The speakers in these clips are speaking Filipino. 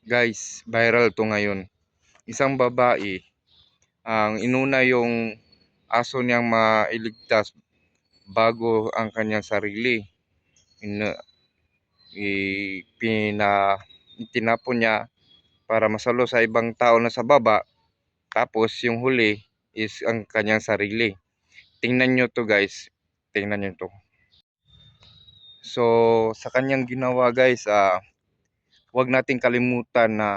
Guys, viral to ngayon. Isang babae, ang inuna yung aso niyang mailigtas bago ang kanyang sarili. Ina, ipina, itinapon niya para masalo sa ibang tao na sa baba. Tapos yung huli is ang kanyang sarili. Tingnan nyo to guys. Tingnan nyo to. So, sa kanyang ginawa guys, ah, huwag nating kalimutan na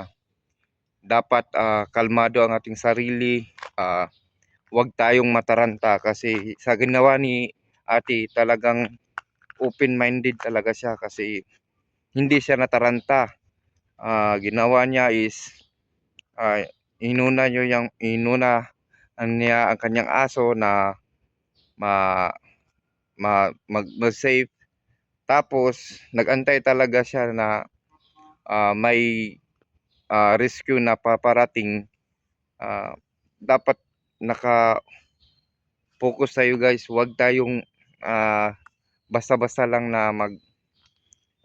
dapat ah, kalmado ang ating sarili. Ah, huwag tayong mataranta kasi sa ginawa ni ate talagang open-minded talaga siya kasi hindi siya nataranta. Ah, ginawa niya is ah, inuna niyo yung inuna niya ang kanyang aso na ma, ma mag, mag-save tapos nagantay talaga siya na ah, may ah, rescue na paparating ah, dapat naka focus tayo guys huwag tayong ah, basta-basta lang na mag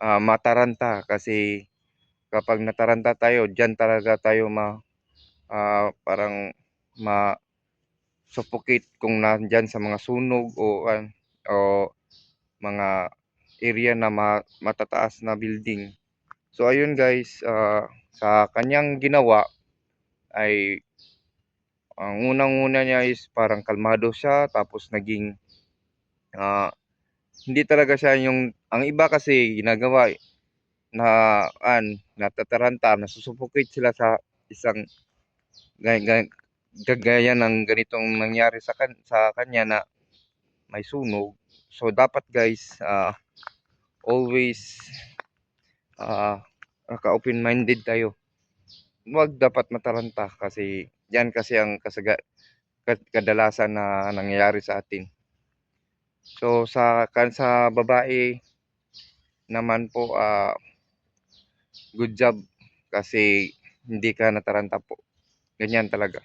ah, mataranta kasi kapag nataranta tayo diyan talaga tayo ma ah, parang ma suffocate kung nandyan sa mga sunog o an- o mga area na ma, matataas na building. So ayun guys, ah, sa kanyang ginawa ay ang unang-una niya is parang kalmado siya tapos naging ah, hindi talaga siya yung ang iba kasi ginagawa na an natataranta nasusuffocate sila sa isang gay, gay, gagaya ng ganitong nangyari sa kan sa kanya na may sunog. So dapat guys, ah, always ah, naka open minded tayo. Huwag dapat mataranta kasi yan kasi ang kasaga, kad- kadalasan na nangyayari sa atin. So sa kan sa babae naman po ah, good job kasi hindi ka nataranta po. Ganyan talaga.